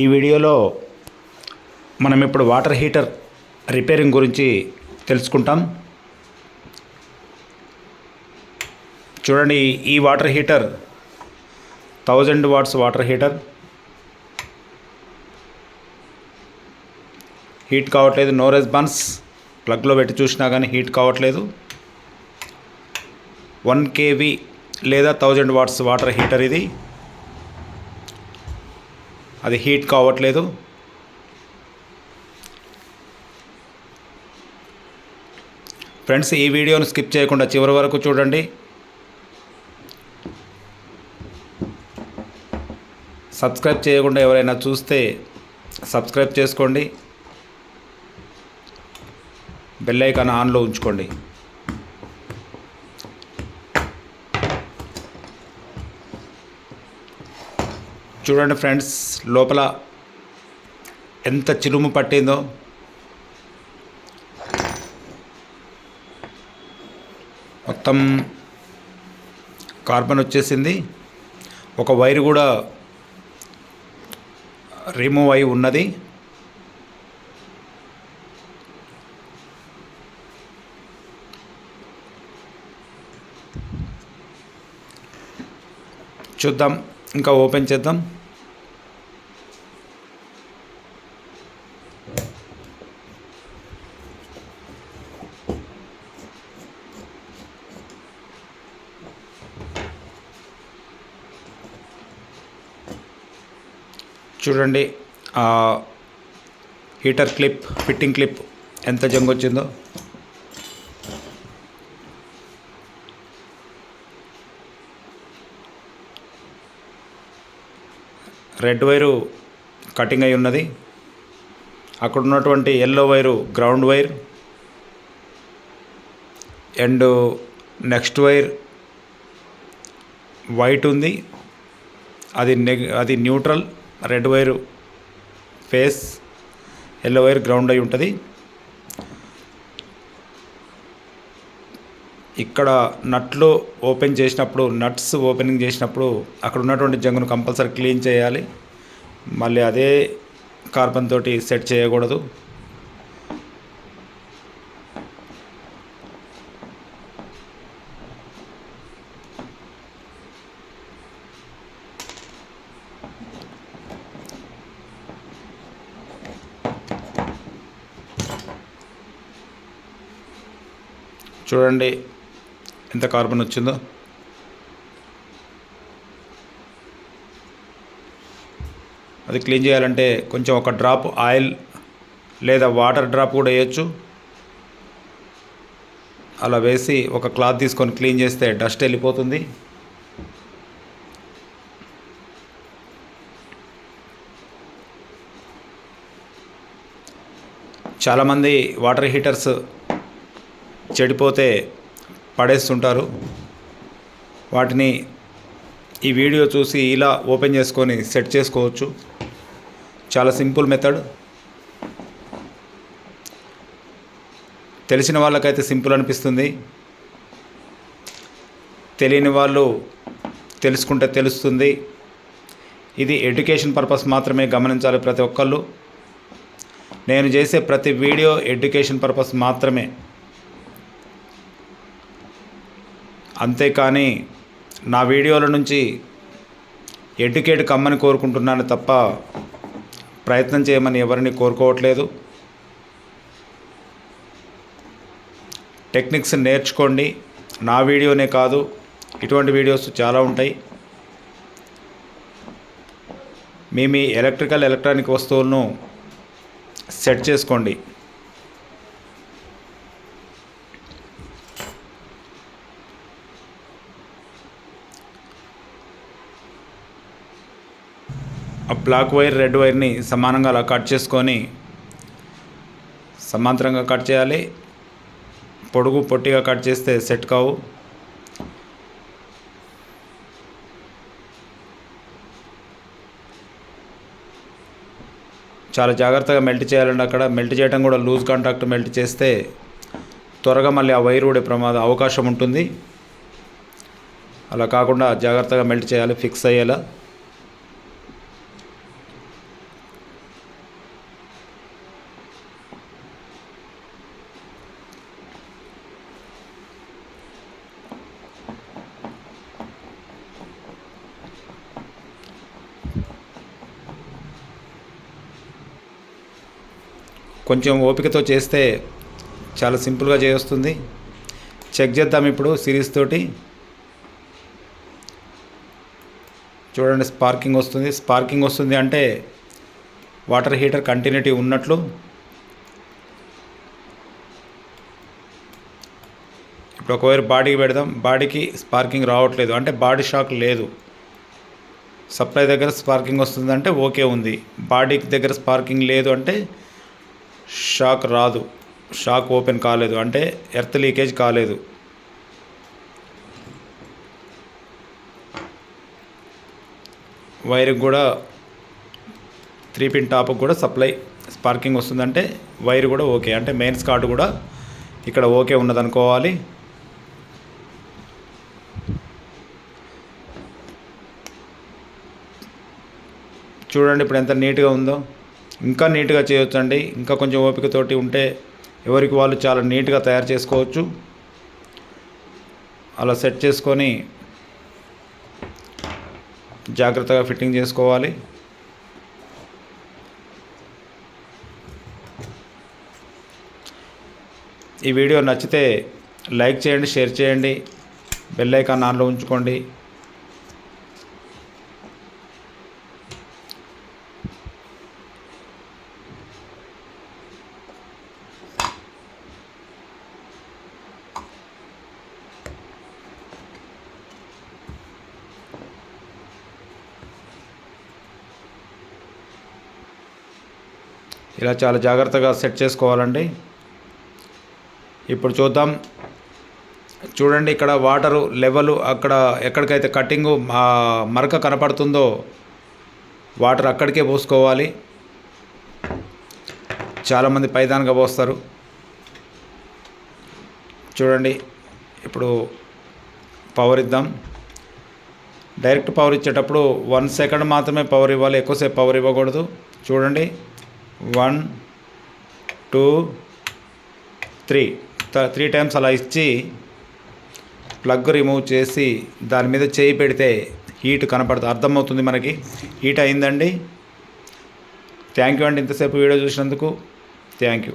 ఈ వీడియోలో మనం ఇప్పుడు వాటర్ హీటర్ రిపేరింగ్ గురించి తెలుసుకుంటాం. చూడండి ఈ water heater thousand watts water heater. Heat కావట్లేదు నో రెస్పాన్స్. ప్లగ్లో పెట్టి చూసినా కానీ హీట్ కావట్లేదు. వన్ కేవీ లేదా థౌజండ్ వాట్స్ వాటర్ హీటర్ ఇది. అది హీట్ కావట్లేదు. ఫ్రెండ్స్ ఈ వీడియోను స్కిప్ చేయకుండా చివరి వరకు చూడండి. సబ్స్క్రైబ్ చేయకుండా ఎవరైనా చూస్తే సబ్స్క్రైబ్ చేసుకోండి. బెల్ ఐకాన్ ఆన్లో ఉంచుకోండి. చూడండి ఫ్రెండ్స్ లోపల ఎంత చిరుము పట్టిందో. మొత్తం కార్బన్ వచ్చేసింది. ఒక వైర్ కూడా రిమూవ్ అయి ఉన్నది. చూద్దాం. ఇంకా ఓపెన్ చేద్దాం. చూడండి హీటర్ క్లిప్ ఫిట్టింగ్ క్లిప్ ఎంత జంగ్ వచ్చిందో. రెడ్ వైరు కటింగ్ అయి ఉన్నది. అక్కడ ఉన్నటువంటి yellow wire ground wire. And next wire white ఉంది. అది నెగ్ అది neutral red wire phase yellow wire ground అయి ఉంటుంది. ఇక్కడ నట్లు ఓపెన్ చేసినప్పుడు నట్స్ ఓపెనింగ్ చేసినప్పుడు అక్కడ ఉన్నటువంటి జంగును కంపల్సరీ క్లీన్ చేయాలి. మళ్ళీ అదే కార్బన్ తోటి సెట్ చేయకూడదు. చూడండి ఎంత కార్బన్ వచ్చిందో? అది క్లీన్ చేయాలంటే కొంచెం ఒక డ్రాప్ ఆయిల్ లేదా వాటర్ డ్రాప్ కూడా వేయచ్చు. అలా వేసి ఒక క్లాత్ తీసుకొని క్లీన్ చేస్తే డస్ట్ వెళ్ళిపోతుంది. చాలామంది వాటర్ హీటర్స్ చెడిపోతే పడేస్తుంటారు. వాటిని ఈ వీడియో చూసి ఇలా ఓపెన్ చేసుకొని సెట్ చేసుకోవచ్చు. చాలా సింపుల్ మెథడ్. తెలిసిన వాళ్ళకైతే సింపుల్ అనిపిస్తుంది. తెలియని వాళ్ళు తెలుసుకుంటే తెలుస్తుంది. ఇది ఎడ్యుకేషన్ పర్పస్ మాత్రమే గమనించాలి ప్రతి ఒక్కళ్ళు. నేను చేసే ప్రతి వీడియో ఎడ్యుకేషన్ పర్పస్ మాత్రమే. అంతేకాని నా వీడియోల నుంచి ఎడ్యుకేట్ కమ్మని కోరుకుంటున్నాను తప్ప ప్రయత్నం చేయమని ఎవరిని కోరుకోవట్లేదు. టెక్నిక్స్ నేర్చుకోండి. నా వీడియోనే కాదు ఇటువంటి వీడియోస్ చాలా ఉంటాయి. మీ మీ ఎలక్ట్రికల్ ఎలక్ట్రానిక్ వస్తువులను సెట్ చేసుకోండి. బ్లాక్ వైర్ రెడ్ వైర్ని సమానంగా అలా కట్ చేసుకొని సమాంతరంగా కట్ చేయాలి. పొడుగు పొట్టిగా కట్ చేస్తే సెట్ కావు. చాలా జాగ్రత్తగా మెల్ట్ చేయాలండి అక్కడ. మెల్ట్ చేయడం కూడా లూజ్ కాంటాక్ట్ మెల్ట్ చేస్తే త్వరగా మళ్ళీ ఆ వైర్ ఊడే ప్రమాదం అవకాశం ఉంటుంది. అలా కాకుండా జాగ్రత్తగా మెల్ట్ చేయాలి ఫిక్స్ అయ్యేలా. కొంచెం ఓపికతో చేస్తే చాలా సింపుల్గా చేస్తుంది చెక్ చేద్దాం ఇప్పుడు సిరీస్ తోటి. చూడండి స్పార్కింగ్ వస్తుంది. స్పార్కింగ్ వస్తుంది అంటే వాటర్ హీటర్ కంటిన్యూటీ ఉన్నట్లు. ఇప్పుడు ఒకవేళ బాడీకి పెడదాం. బాడీకి స్పార్కింగ్ రావట్లేదు. అంటే బాడీ షాక్ లేదు. సప్లై దగ్గర స్పార్కింగ్ వస్తుందంటే ఓకే ఉంది. బాడీకి దగ్గర స్పార్కింగ్ లేదు అంటే షాక్ రాదు. షాక్ ఓపెన్ కాలేదు. అంటే ఎర్త్ లీకేజ్ కాలేదు. వైర్కి కూడా త్రీ పిన్ టాప్కి కూడా సప్లై స్పార్కింగ్ వస్తుందంటే వైర్ కూడా ఓకే. అంటే మెయిన్స్ కార్డు కూడా ఇక్కడ ఓకే ఉన్నదనుకోవాలి. చూడండి ఇప్పుడు ఎంత నీట్గా ఉందో. ఇంకా నీట్గా చేయొచ్చండి. ఇంకా కొంచెం ఓపికతోటి ఉంటే ఎవరికి వాళ్ళు చాలా నీట్గా తయారు చేసుకోవచ్చు. అలా సెట్ చేసుకొని జాగ్రత్తగా ఫిట్టింగ్ చేసుకోవాలి. ఈ వీడియో నచ్చితే లైక్ చేయండి షేర్ చేయండి బెల్ ఐకాన్ ఆన్లో ఉంచుకోండి. ఇలా చాలా జాగ్రత్తగా సెట్ చేసుకోవాలండి. ఇప్పుడు చూద్దాం. చూడండి ఇక్కడ వాటరు లెవెల్ అక్కడ ఎక్కడికైతే కటింగ్ మరక కనపడుతుందో వాటర్ అక్కడికే పోసుకోవాలి. చాలామంది పైదానిగా పోస్తారు. చూడండి ఇప్పుడు పవర్ ఇద్దాం. డైరెక్ట్ పవర్ ఇచ్చేటప్పుడు వన్ సెకండ్ మాత్రమే పవర్ ఇవ్వాలి ఎక్కువసేపు పవర్ ఇవ్వకూడదు. చూడండి. One two three. Three times అలా ఇచ్చి ప్లగ్ రిమూవ్ చేసి దాని మీద చేయి పెడితే హీట్ కనపడుతుంది అర్థమవుతుంది మనకి? హీట్ అయిందండి. థ్యాంక్ యూ అండి ఇంతసేపు వీడియో చూసినందుకు. Thank you.